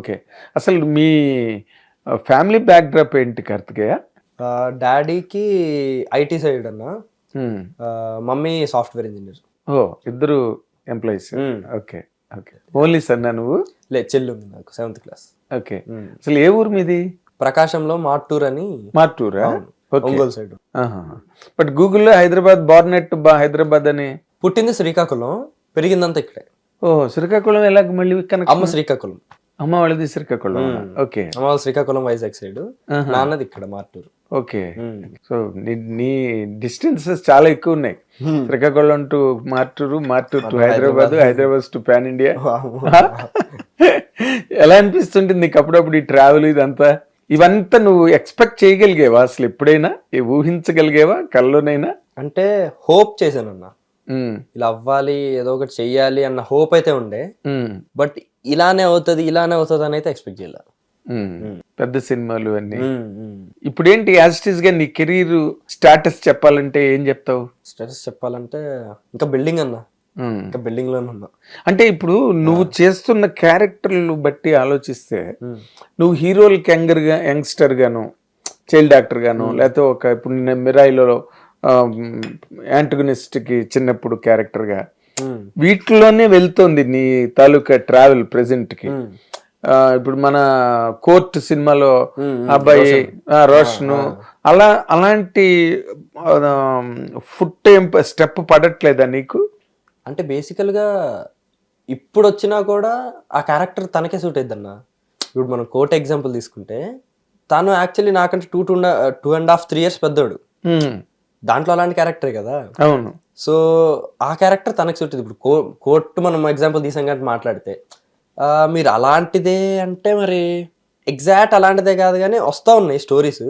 Okay. అసలు మీ family backdrop ఏంటి కార్తికేయ? డాడీకి ఐటీ సైడ్ అన్న. Mummy software engineer. ఓ ఇద్దరు ఎంప్లాయీస్. Okay okay. ఓన్లీ సన్నా నువ్వు? లే చెల్లి ఉంది నాకు సెవెంత్ క్లాస్. ఓకే. అసలు ఏ ఊరు మీది? ప్రకాశంలో మార్టూర్ అని మార్టూరా ఒంగోలు సైడ్. బట్ గూగుల్లో హైదరాబాద్ బార్నెట్ బా హైదరాబాద్ అని పుట్టింది శ్రీకాకుళం పెరిగిందంతా ఇక్కడే. ఓ శ్రీకాకుళం ఎలాగ మళ్ళీ కనెక్ట్ అమ్మ శ్రీకాకుళం. అమ్మ వాళ్ళది శ్రీకాకుళం. ఓకే. అమ్మ వాళ్ళ శ్రీకాకుళం వైజాగ్ సైడ్. నాన్నది ఇక్కడ మార్టూర్. ఓకే. సో నీ డిస్టెన్సెస్ చాలా ఎక్కువ ఉన్నాయి. Srikakulam to Martur Martur to Hyderabad. Hyderabad to pan India. ఎలా అనిపిస్తుంటుంది నీకు అప్పుడప్పుడు ఈ ట్రావెల్ ఇదంతా? ఇవంతా నువ్వు ఎక్స్పెక్ట్ చేయగలిగేవా? అసలు ఎప్పుడైనా? ఊహించగలిగేవా? కల్లోనైనా అంటే హోప్ చేశానన్న. ఉమ్, ఇలా అవ్వాలి ఏదో ఒకటి చెయ్యాలి అన్న హోప్ అయితే ఉండే. బట్ ఇలానే అవుతుంది ఇలానే అవుతుంది అని అయితే ఎక్స్పెక్ట్ చేయలే. ఉమ్. పెద్ద సినిమాలు అన్ని. ఇప్పుడేంటి యాజిటీస్గా నీ కెరీర్ స్టాటస్ చెప్పాలంటే ఏం చెప్తావు? స్టేటస్ చెప్పాలంటే ఇంకా బిల్డింగ్ అన్న. ఇంకా బిల్డింగ్లోనే ఉన్నా. అంటే ఇప్పుడు నువ్వు చేస్తున్న క్యారెక్టర్లు బట్టి ఆలోచిస్తే నువ్వు హీరోలకి యంగర్గా యంగ్స్టర్ గాను చైల్డ్ యాక్టర్ గాను లేకపోతే ఒక ఇప్పుడు నేను మిరాయిలో యాంటగనిస్ట్కి చిన్నప్పుడు క్యారెక్టర్గా వీటిలోనే వెళ్తోంది నీ తాలూకా ట్రావెల్ ప్రెసెంట్కి. ఇప్పుడు మన కోర్ట్ సినిమాలో అబ్బాయి రోషన్. అలా అలాంటి ఫుట్ ఏం స్టెప్ పడట్లేదా నీకు? అంటే బేసికల్గా ఇప్పుడు వచ్చినా కూడా ఆ క్యారెక్టర్ తనకే సూట్ అన్న ఇప్పుడు మనం కోర్ట్ ఎగ్జాంపుల్ తీసుకుంటే తను యాక్చువల్లీ నాకంటే two two two and half three years పెద్దోడు. దాంట్లో అలాంటి క్యారెక్టరే కదా. అవును. సో ఆ క్యారెక్టర్ తనకి సూట్ ఇప్పుడు కో కోర్టు మనం ఎగ్జాంపుల్ తీసాం కాబట్టి మాట్లాడితే మీరు అలాంటిదే అంటే మరి ఎగ్జాక్ట్ అలాంటిదే కాదు కానీ వస్తా ఉన్నాయి స్టోరీస్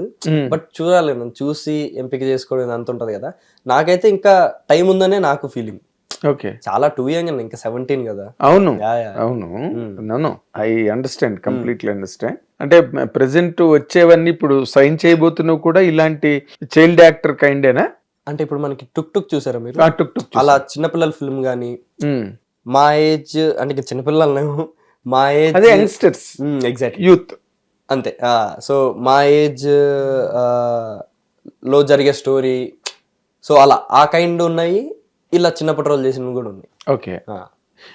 బట్ చూడాలి మనం చూసి ఎంపిక చేసుకోవడం అంత ఉంటది కదా. నాకైతే ఇంకా టైం ఉందనే నాకు ఫీలింగ్ ఓకే. చాలా టూ యంగ్ అండి ఇంకా సెవెంటీన్ కదా. అవును. అవును. నన్ను ఐ అండర్స్టాండ్ కంప్లీట్లీ అండర్స్టాండ్. అంటే ప్రెసెంట్ వచ్చేవన్నీ ఇప్పుడు సైన్ చేయబోతున్నావు కూడా ఇలాంటి చైల్డ్ యాక్టర్ కైండేనా అంటే ఇప్పుడు మనకి టుక్ టుక్ చూసారా మీరు? ఆ టుక్ టుక్ అలా చిన్నపిల్లల ఫిల్మ్ కానీ. మా ఏజ్ అంటే ఇంకా చిన్నపిల్లలు మా ఏజ్ అదే యంగ్స్టర్స్. Exactly youth. అంతే. సో మా ఏజ్లో జరిగే స్టోరీ సో అలా ఆ కైండ్ ఉన్నాయి ఇలా చిన్నప్పటి రోజులు చేసినవి కూడా ఉన్నాయి. ఓకే. ఆ,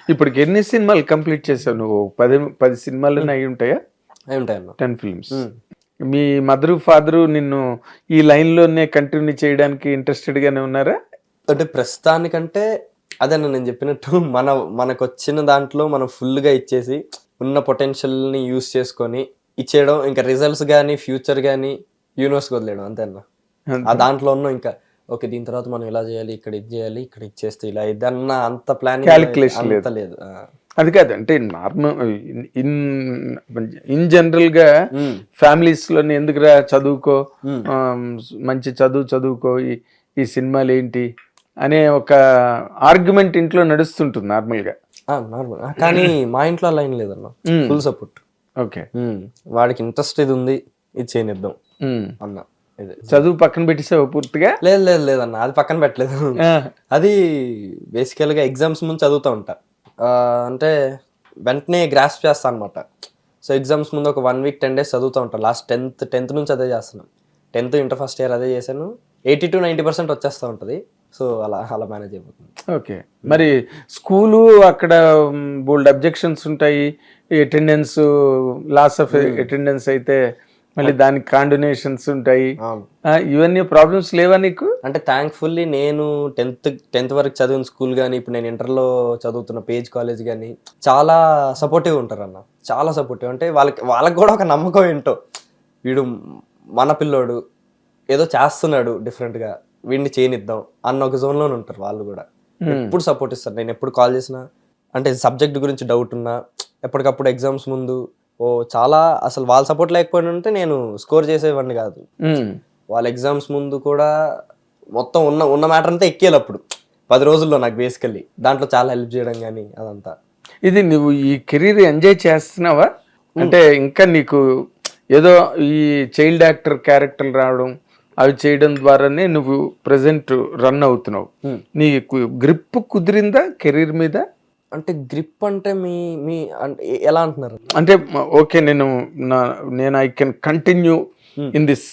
ఇప్పటికి ఎన్ని సినిమాలు కంప్లీట్ చేసావు నువ్వు? పది పది సినిమాలు అయి ఉంటాయా? అవి ఉంటాయన్న టెన్ ఫిల్మ్స్. మీ మదరు ఫాదరు నిన్ను ఈ లైన్లోనే కంటిన్యూ చేయడానికి ఇంట్రెస్టెడ్ గానే ఉన్నారా? అంటే ప్రస్తుతానికంటే అదే నేను చెప్పినట్టు మన మనకు వచ్చిన దాంట్లో మనం full గా ఇచ్చేసి ఉన్న potential ని యూస్ చేసుకొని ఇచ్చేయడం ఇంకా రిజల్ట్స్ కానీ ఫ్యూచర్ కానీ యూనివర్స్కి వదిలేయడం అంతే. అన్న ఆ దాంట్లో ఉన్న ఇంకా ఓకే దీని తర్వాత మనం ఇలా చేయాలి ఇక్కడ ఇది చేయాలి ఇక్కడ ఇచ్చేస్తే ఇలా ఇది అన్న అంత ప్లాన్ అంత లేదు. అది కాదు అంటే నార్మల్ ఇన్ ఇన్ జనరల్గా ఉమ్, ఫ్యామిలీస్లోని ఎందుకురా చదువుకో మంచి చదువు చదువుకో ఈ ఈ సినిమాలు ఏంటి అనే ఒక ఆర్గ్యుమెంట్ ఇంట్లో నడుస్తుంటుంది నార్మల్గా ఆ, normal. ఆ, కానీ మా ఇంట్లో అలా ఏం లేదన్న. Full support okay. వాడికి ఇంట్రెస్ట్ ఇది ఉంది ఇది చేయనిద్దాం. అన్న. చదువు పక్కన పెట్టేసావు పూర్తిగా? లేదు లేదు లేదన్న అది పక్కన పెట్టలేదు. అది బేసికల్గా ఎగ్జామ్స్ ముందు చదువుతూ ఉంటా. అంటే వెంటనే గ్రాస్ప్ చేస్తా అనమాట సో ఎగ్జామ్స్ ముందు ఒక వన్ వీక్ టెన్ డేస్ చదువుతూ ఉంటాను లాస్ట్ టెన్త్ టెన్త్ నుంచి అదే చేస్తున్నాను టెన్త్ ఇంటర్ ఫస్ట్ ఇయర్ అదే చేశాను. ఎయిటీ టు నైంటీ పర్సెంట్ వచ్చేస్తూ ఉంటుంది. సో అలా అలా మేనేజ్ అయిపోతుంది. ఓకే. మరి స్కూలు అక్కడ బోల్డ్ అబ్జెక్షన్స్ ఉంటాయి. అటెండెన్స్ లాస్ ఆఫ్ అటెండెన్స్ అయితే మళ్ళీ దానికి కాండినేషన్స్ ఉంటాయి. ఇవన్నీ ప్రాబ్లమ్స్ లేవా నీకు? అంటే థ్యాంక్ఫుల్లీ నేను టెన్త్ టెన్త్ వరకు చదివిన స్కూల్ కానీ ఇప్పుడు నేను ఇంటర్లో చదువుతున్న పేజ్ కాలేజ్ కానీ చాలా సపోర్టివ్ ఉంటారు అన్న చాలా సపోర్టివ్ అంటే వాళ్ళకి వాళ్ళకి కూడా ఒక నమ్మకం ఏంటో. వీడు మన పిల్లోడు ఏదో చేస్తున్నాడు డిఫరెంట్గా వీడిని చేయనిద్దాం అన్న ఒక జోన్లోనే ఉంటారు వాళ్ళు కూడా. ఎప్పుడు సపోర్ట్ ఇస్తారు? నేను ఎప్పుడు కాల్ చేసినా అంటే సబ్జెక్ట్ గురించి డౌట్ ఉన్నా ఎప్పటికప్పుడు ఎగ్జామ్స్ ముందు ఓ చాలా అసలు వాళ్ళ సపోర్ట్ లేకపోయినా ఉంటే నేను స్కోర్ చేసేవాడిని కాదు. వాళ్ళ ఎగ్జామ్స్ ముందు కూడా మొత్తం ఉన్న ఉన్న మ్యాటర్ అంతా ఎక్కేయాలి అప్పుడు పది రోజుల్లో నాకు బేసికల్లీ దాంట్లో చాలా హెల్ప్ చేయడం కానీ అదంతా. ఇది నువ్వు ఈ కెరీర్ ఎంజాయ్ చేస్తున్నావా? అంటే ఇంకా నీకు ఏదో ఈ చైల్డ్ యాక్టర్ క్యారెక్టర్ రావడం అవి చేయడం ద్వారానే నువ్వు ప్రజెంట్ రన్ అవుతున్నావు. నీకు గ్రిప్ కుదిరిందా కెరీర్ మీద? అంటే గ్రిప్ అంటే మీ మీ అంటే ఎలా అంటున్నారు? అంటే ఓకే నేను నా నేను I can continue in this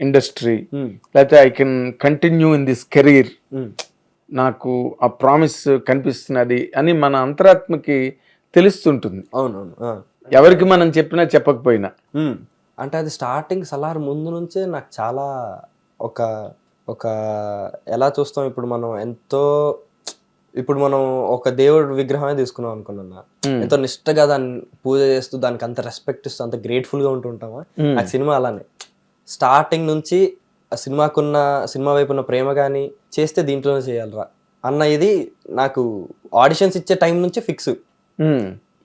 industry Hmm. లేకపోతే I can continue in this career నాకు ఆ ప్రామిస్ కనిపిస్తున్నది అని మన అంతరాత్మకి తెలుస్తుంటుంది. అవునవును. ఎవరికి మనం చెప్పినా చెప్పకపోయినా. ఉమ్. అంటే అది స్టార్టింగ్ సలార్ ముందు నుంచే నాకు చాలా ఒక ఒక ఎలా చూస్తాం ఇప్పుడు మనం ఎంతో ఇప్పుడు మనం ఒక దేవుడి విగ్రహమే తీసుకున్నాం అనుకున్నా. ఎంతో నిష్టగా దాన్ని పూజ చేస్తూ దానికి అంత రెస్పెక్ట్ ఇస్తూ అంత గ్రేట్ఫుల్గా ఉంటుంటామా. నాకు సినిమా అలానే స్టార్టింగ్ నుంచి ఆ సినిమాకున్న సినిమా వైపు ఉన్న ప్రేమ కానీ చేస్తే దీంట్లోనే చేయాలరా అన్న ఇది నాకు ఆడిషన్స్ ఇచ్చే టైం నుంచి ఫిక్స్.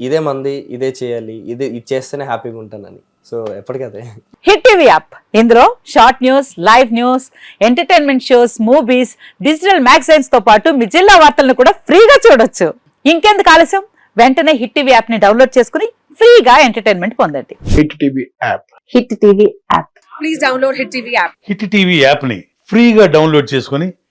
ఇదే మంది ఇదే చేయాలి ఇదే ఇది చేస్తేనే హ్యాపీగా ఉంటానని. సో ఎప్పటికదే హిట్ టీవీ యాప్. ఇందులో short news live news entertainment shows movies digital మ్యాగజైన్స్తో పాటు మీ జిల్లా వార్తలను కూడా ఫ్రీగా చూడొచ్చు. ఇంకెందుకు ఆలస్యం? వెంటనే హిట్ టీవీ యాప్ని డౌన్లోడ్ చేసుకుని ఫ్రీగా ఎంటర్టైన్మెంట్ పొందండి. Hit TV app. Hit TV app. Hit TV యాప్ని ఫ్రీగా డౌన్లోడ్ చేసుకొని